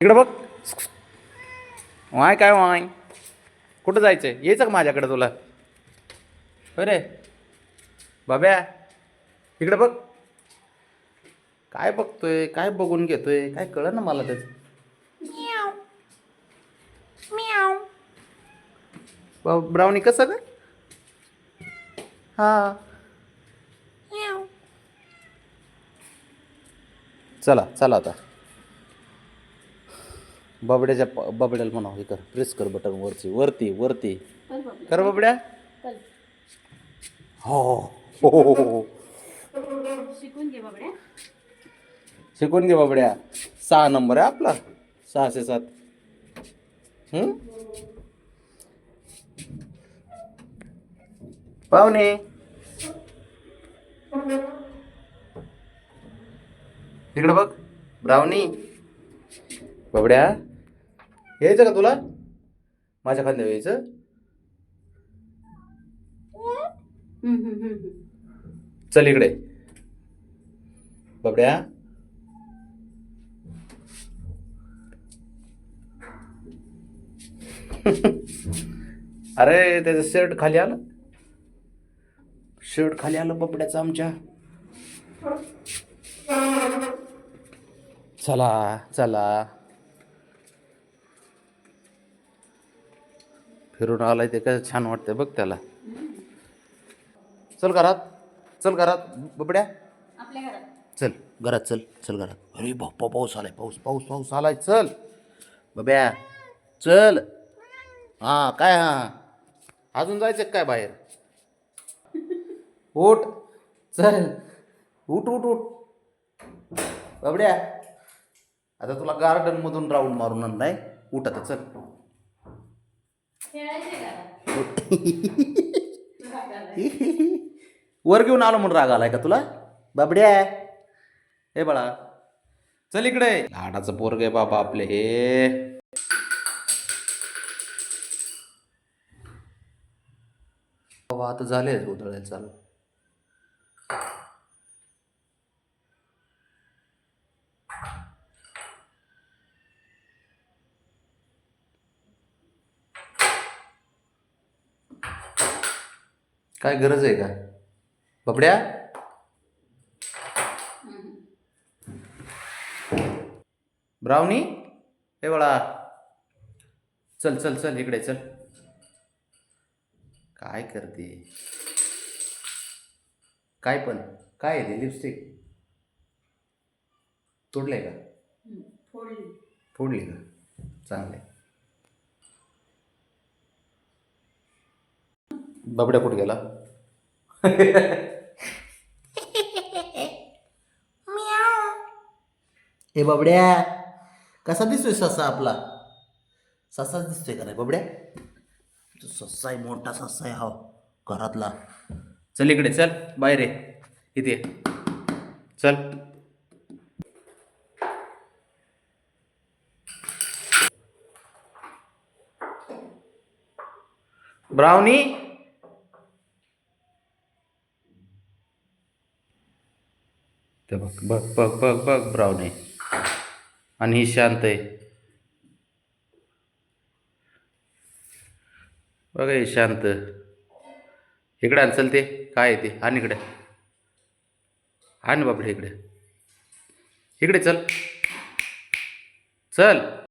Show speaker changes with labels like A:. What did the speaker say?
A: इकडं बघ. वाय काय वाय? कुठं जायचं यायचं का माझ्याकडे तुला? अरे बाब्या इकडं बघ. काय बघतोय? काय बघून घेतोय? काय कळ ना मला त्याचं? ब्राउनी कसं का हा. चला चला आता. बबड्याच्या प- बबड्याला म्हणा हे कर प्रेस कर बटन वरची वरती वरती. कर बबड्या. हो हो हो, हो, हो.
B: शिकून घे बाबड्या.
A: शिकून घे बबड्या. सहा नंबर आहे आपला. सहाशे सात. हम्म? पाहुणे. इकडं बघ ब्राउनी बबड्या यायचं का तुला? माझ्या खांद्यावर यायचं? चल इकडे. बबड्या अरे त्याचं शर्ट खाली आलं. शर्ट खाली आलं बबड्याचं आमच्या. चला चला. फिरून आलाय ते काय छान वाटतंय बघ त्याला. चल घरात चल घरात बबड्या. चल घरात चल चल घरात. अरे बाप्पा पाऊस आलाय पाऊस पाऊस पाऊस आलाय चल. बब्या चल. हां काय हां? अजून जायचं काय बाहेर? उठ. चल. उठ उठ उठ. बबड्या आता तुला गार्डन मधून राऊंड मारून नाही उठ आता चल. वर घेऊन आलो म्हणून राग आलाय का तुला? बाबड्या. हे बाळा. चल इकडे. लाडाचं पोरग आहे बाबा आपले हे. बाबा आता झाले उधळायला चालू. काय गरज आहे का? बबड्या? ब्राउनी? हे बाळा. चल चल चल इकडे चल. काय करते? काय पण. काय आहे ते? लिपस्टिक तोडले का?
B: फोडली.
A: फोडली का? चांगले बबड्या कुठे गेला? ए बबड्या कसा दिसतोय ससा आपला? ससाच दिसतोय का नाही बबड्या? तो ससा आहे मोठा ससा आहे हा घरातला. चल इकडे चल बाहेर ये. इथे ये. चल. ब्राउनी ते बघ बघ बघ बघ बघ आहे आणि ही शांत आहे. बघ हे शांत. इकडे आण चल ते. काय आहे ते? आण इकडे. आण बापडे इकडे. इकडे चल. चल.